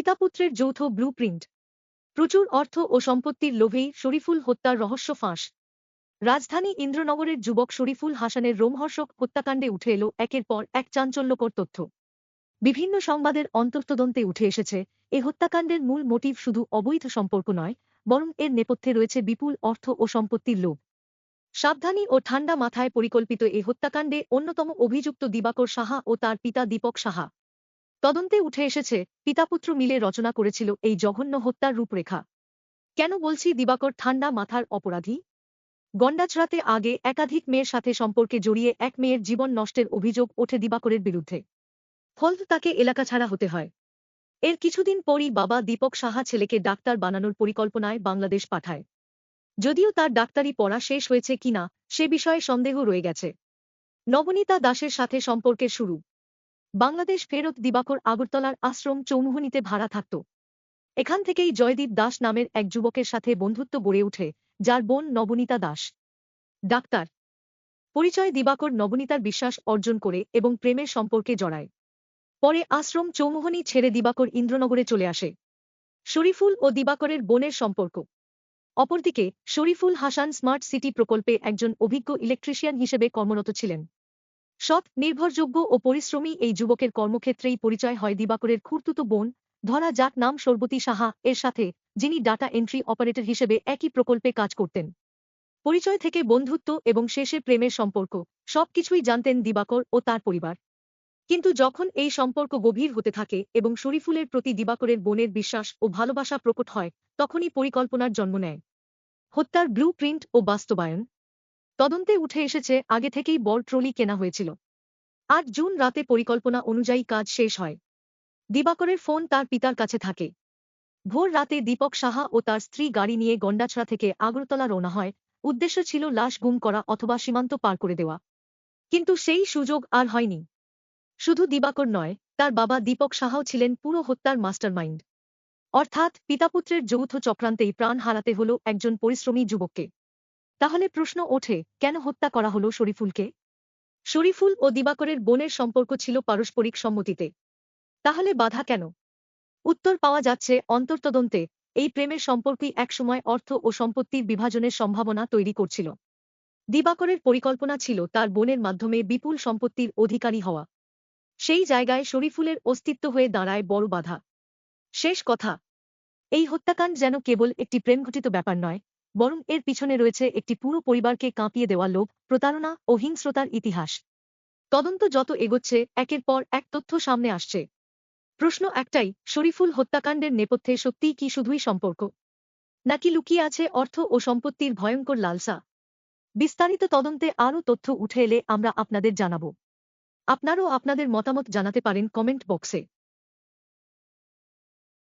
পিতাপুত্রের যৌথ ব্লুপ্রিন্ট। প্রচুর অর্থ ও সম্পত্তির লোভেই শরীফুল হত্যার রহস্য ফাঁস। রাজধানী ইন্দ্রনগরের যুবক শরীফুল হাসানের রোমহর্ষক হত্যাকাণ্ডে উঠে এলো একের পর এক চাঞ্চল্যকর তথ্য। বিভিন্ন সংবাদের অন্তর্তদন্তে উঠে এসেছে, এ হত্যাকাণ্ডের মূল মোটিভ শুধু অবৈধ সম্পর্ক নয়, বরং এর নেপথ্যে রয়েছে বিপুল অর্থ ও সম্পত্তির লোভ। সাবধানী ও ঠান্ডা মাথায় পরিকল্পিত এই হত্যাকাণ্ডে অন্যতম অভিযুক্ত দিবাকর সাহা ও তার পিতা দীপক সাহা। তদন্তে উঠে এসেছে, পিতাপুত্র মিলে রচনা করেছিল এই জঘন্য হত্যার রূপরেখা। কেন বলছি দিবাকর ঠান্ডা মাথার অপরাধী? গন্ডাছড়াতে আগে একাধিক মেয়ের সাথে সম্পর্কে জড়িয়ে এক মেয়ের জীবন নষ্টের অভিযোগ ওঠে দিবাকরের বিরুদ্ধে। ফল তাকে এলাকা ছাড়া হতে হয়। এর কিছুদিন পরই বাবা দীপক সাহা ছেলেকে ডাক্তার বানানোর পরিকল্পনায় বাংলাদেশ পাঠায়। যদিও তার ডাক্তারি পড়া শেষ হয়েছে কিনা সে বিষয়ে সন্দেহ রয়ে গেছে। নবনীতা দাসের সাথে সম্পর্কের শুরু। বাংলাদেশ ফেরত দিবাকর আগরতলার আশ্রম চৌমুহনীতে ভাড়া থাকত। এখান থেকেই জয়দীপ দাস নামের এক যুবকের সাথে বন্ধুত্ব গড়ে ওঠে, যার বোন নবনীতা দাস। ডাক্তার। পরিচয় দিবাকর নবনীতার বিশ্বাস অর্জন করে এবং প্রেমের সম্পর্কে জড়ায়। পরে আশ্রম চৌমুহনী ছেড়ে দিবাকর ইন্দ্রনগরে চলে আসে। শরীফুল ও দিবাকরের বোনের সম্পর্ক। অপরদিকে শরীফুল হাসান স্মার্ট সিটি প্রকল্পে একজন অভিজ্ঞ ইলেকট্রিশিয়ান হিসেবে কর্মরত ছিলেন। সৎ, নির্ভরযোগ্য ও পরিশ্রমী এই যুবকের কর্মক্ষেত্রেই পরিচয় হয় দিবাকরের খুর্তুতো বোন ধরা যাক নাম সর্বতী সাহা এর সাথে, যিনি ডাটা এন্ট্রি অপারেটর হিসেবে একই প্রকল্পে কাজ করতেন। পরিচয় থেকে বন্ধুত্ব এবং শেষে প্রেমের সম্পর্ক, সবকিছুই জানতেন দিবাকর ও তার পরিবার। কিন্তু যখন এই সম্পর্ক গভীর হতে থাকে এবং শরীফুলের প্রতি দিবাকরের বোনের বিশ্বাস ও ভালোবাসা প্রকট হয়, তখনই পরিকল্পনার জন্ম নেয়। হত্যার ব্লু প্রিন্ট ও বাস্তবায়ন তদন্তে উঠে এসেছে, আগে থেকেই বড় ট্রলি কেনা হয়েছিল। আট জুন রাতে পরিকল্পনা অনুযায়ী কাজ শেষ হয়। দিবাকরের ফোন তার পিতার কাছে থাকে। ভোর রাতে দীপক সাহা ও তার স্ত্রী গাড়ি নিয়ে গন্ডাছড়া থেকে আগরতলা রওনা হয়। উদ্দেশ্য ছিল লাশ গুম করা অথবা সীমান্ত পার করে দেওয়া। কিন্তু সেই সুযোগ আর হয়নি। শুধু দিবাকর নয়, তার বাবা দীপক সাহাও ছিলেন পুরো হত্যার মাস্টারমাইন্ড। অর্থাৎ পিতাপুত্রের যৌথ চক্রান্তেই প্রাণ হারাতে হল একজন পরিশ্রমী যুবককে। তাহলে প্রশ্ন ওঠে, কেন হত্যা করা হল শরীফুলকে? শরীফুল ও দিবাকরের বোনের সম্পর্ক ছিল পারস্পরিক সম্মতিতে। তাহলে বাধা কেন? উত্তর পাওয়া যাচ্ছে, অন্তর্তদন্তে, এই প্রেমের সম্পর্কই একসময় অর্থ ও সম্পত্তির বিভাজনের সম্ভাবনা তৈরি করছিল। দিবাকরের পরিকল্পনা ছিল তার বোনের মাধ্যমে বিপুল সম্পত্তির অধিকারী হওয়া। সেই জায়গায় শরীফুলের অস্তিত্ব হয়ে দাঁড়ায় বড় বাধা। শেষ কথা, এই হত্যাকাণ্ড যেন কেবল একটি প্রেমঘটিত ব্যাপার নয় বরং এর পিছনে রয়েছে একটি পুরো পরিবারকে কাঁপিয়ে দেওয়া লোভ, প্রতারণা ও হিংস্রতার ইতিহাস। তদন্ত যত এগোচ্ছে, একের পর এক তথ্য সামনে আসছে। প্রশ্ন একটাই, শরীফুল হত্যাকাণ্ডের নেপথ্যে সত্যিই কি শুধুই সম্পর্ক? নাকি লুকিয়ে আছে অর্থ ও সম্পত্তির ভয়ঙ্কর লালসা? বিস্তারিত তদন্তে আরও তথ্য উঠে এলে আমরা আপনাদের জানাব। আপনারও আপনাদের মতামত জানাতে পারেন কমেন্ট বক্সে।